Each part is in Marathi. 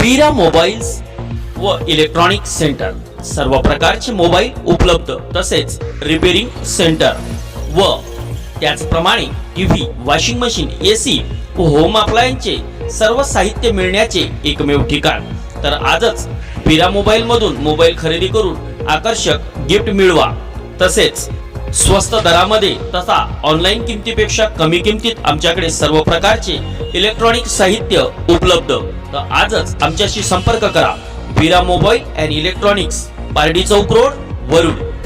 वीरा मोबाईल्स व इलेक्ट्रॉनिक सेंटर. सर्व प्रकारचे मोबाईल उपलब्ध तसेच रिपेरिंग सेंटर व त्याचप्रमाणे टीव्ही वॉशिंग मशीन एसी व होम अप्लायन्सचे सर्व साहित्य मिळण्याचे एकमेव ठिकाण. तर आजच वीरा मोबाईल मधून मोबाईल खरेदी करून आकर्षक गिफ्ट मिळवा. तसेच स्वस्त दरामध्ये तसा ऑनलाईन किमतीपेक्षा कमी किमतीत आमच्याकडे सर्व प्रकारचे इलेक्ट्रॉनिक साहित्य उपलब्ध. तर आजच आमच्याशी संपर्क करा. Veera mobile and electronics Pardi Chowk road Warud.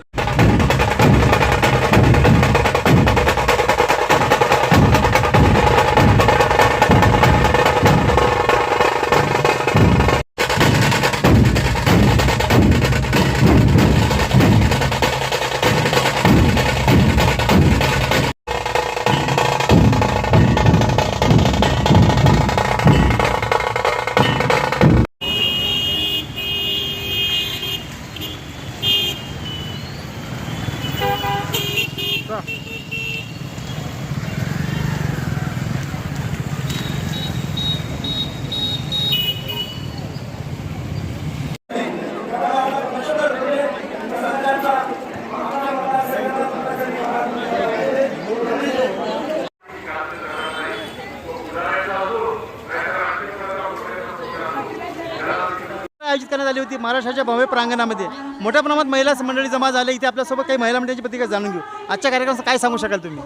आयोजित करण्यात आली होती महाराष्ट्राच्या भव्य प्रांगणामध्ये. मोठ्या प्रमाणात महिला मंडळी जमा झाली इथे आपल्यासोबत काही महिला मंडळीची प्रतिक्रिया जाणून घेऊ. आजच्या कार्यक्रमाचं काय सांगू शकाल तुम्ही?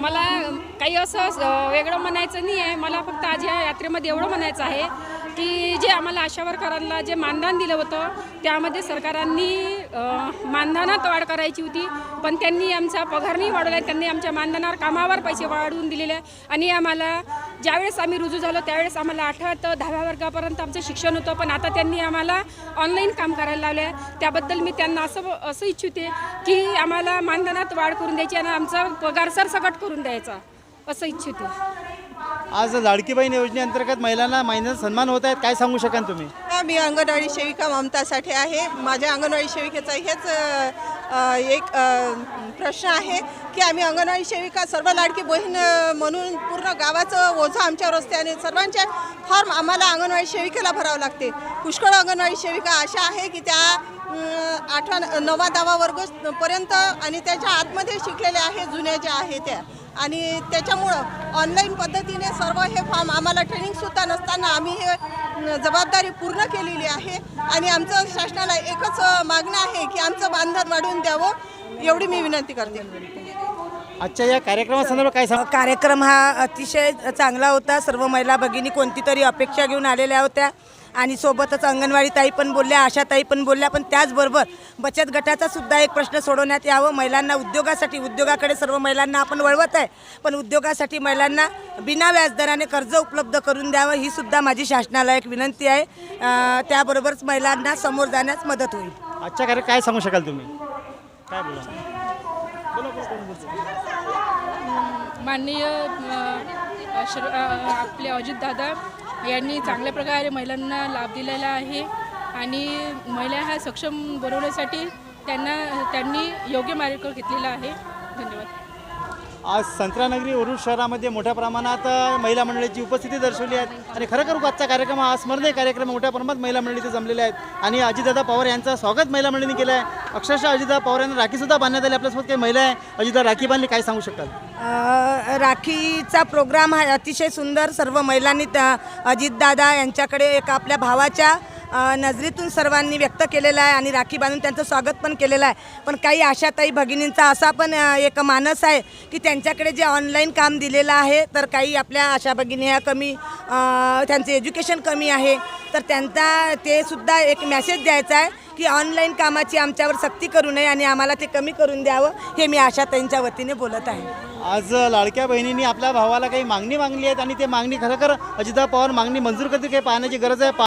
मला काही असं वेगळं म्हणायचं नाही आहे मला फक्त आज या यात्रेमध्ये एवढं म्हणायचं आहे की जे आम्हाला आशा वर्करांना जे मानधन दिलं होतं त्यामध्ये सरकारांनी मानधनात वाढ करायची होती. पण त्यांनी आमचा पगार नाही वाढवला. त्यांनी आमच्या मानधनावर कामावर पैसे वाढवून दिलेले. आहे आणि आम्हाला ज्यावेळेस आम्ही रुजू झालो त्यावेळेस आम्हाला आठव्या ते दहाव्या वर्गापर्यंत आमचं शिक्षण होतं पण आता त्यांनी आम्हाला ऑनलाईन काम करायला लावलं आहे त्याबद्दल मी त्यांना असं असं इच्छिते की आम्हाला मानधनात वाढ करून द्यायची आणि आमचा पगार सरसकट करून द्यायचा असं इच्छिते. आज लाडकी बहीण योजनेअंतर्गत महिलांना महिन्याचा सन्मान होत आहेत काय सांगू शकाल तुम्ही? हा, मी अंगणवाडी सेविका ममता साठे आहे. माझ्या अंगणवाडी सेविकेचा हेच एक प्रश्न आहे की आम्ही अंगणवाडी सेविका सर्व लाडकी बहीण म्हणून पूर्ण गावाचं ओझं आमच्यावर असते आणि सर्वांच्या फॉर्म आम्हाला अंगणवाडी सेविकेला भरावं लागते. पुष्कळ अंगणवाडी सेविका अशा आहे की त्या आठवा नवा दहावा वर्ग पर्यंत आणि त्याच्या आतमध्ये शिकलेल्या आहे जुन्या ज्या आहे त्या. आणि त्याच्यामुळं ऑनलाईन पद्धतीने सर्व हे फॉर्म आम्हाला ट्रेनिंगसुद्धा नसताना आम्ही हे जबाबदारी पूर्ण केलेली आहे. आणि आमचं शासनाला एकच मागणं आहे की आमचं बांधन वाढवून द्यावं एवढी मी विनंती करते. आजच्या या कार्यक्रमासंदर्भात काय सांग? कार्यक्रम हा अतिशय चांगला होता. सर्व महिला भगिनी कोणती तरी अपेक्षा घेऊन आलेल्या होत्या. आणि सोबतच अंगणवाडी ताई पण बोलल्या आशाताई पण बोलल्या पण त्याचबरोबर बचत गटाचा सुद्धा एक प्रश्न सोडवण्यात यावं. महिलांना उद्योगासाठी उद्योगाकडे सर्व महिलांना आपण वळवत आहे पण उद्योगासाठी महिलांना बिना व्याजदराने कर्ज उपलब्ध करून द्यावं ही सुद्धा माझी शासनाला एक विनंती आहे. त्याबरोबरच महिलांना समोर जाण्यास मदत होईल. आजच्या कार्य काय सांगू शकाल तुम्ही? काय बोला माननीय आपले अजितदादा यांनी चांगल्या प्रकारे महिलांना लाभ दिलेला आहे आणि महिला ह्या सक्षम बनवण्यासाठी त्यांना त्यांनी योग्य मार्ग घेतलेला आहे. धन्यवाद. आज संत्रानगरी वरुड शहरामध्ये मोठ्या प्रमाणात महिला मंडळीची उपस्थिती दर्शवली आहे आणि खरोखर आजचा कार्यक्रम हा स्मरणीय कार्यक्रम मोठ्या प्रमाणात महिला मंडळीचे जमलेले आहेत. आणि अजितदादा पवार यांचं स्वागत महिला मंडळीने केलं आहे अक्षरशः अजितदा पवार यांना राखीसुद्धा बांधण्यात आली. आपल्यासोबत काही महिला आहे अजितदा राखी बांधली काय सांगू शकतात राखीचा प्रोग्राम हा अतिशय सुंदर सर्व महिलांनी त्या अजितदादा यांच्याकडे एक आपल्या भावाच्या नजरेतून सर्वांनी व्यक्त केलेला आहे आणि राखी बांधून त्यांचं स्वागत पण केलेलं आहे. पण काही आशाताई भगिनींचा असा पण एक मानस आहे की त्यांच्याकडे जे ऑनलाईन काम दिलेलं आहे तर काही आपल्या आशा भगिनी ह्या कमी त्यांचं एज्युकेशन कमी आहे. तर त्यांचा ते सुद्धा एक मेसेज द्यायचा आहे की ऑनलाईन कामाची आमच्यावर सक्ती करू नये आणि आम्हाला ते कमी करून द्यावं हे मी आशाताईंच्या वतीने बोलत आहे. आज लाडक्या बहिणींनी आपल्या भावाला काही मागणी मागली आहेत आणि ते मागणी खरोखर अजितदादा पवार मागणी मंजूर करतील काही पाहण्याची गरज आहे.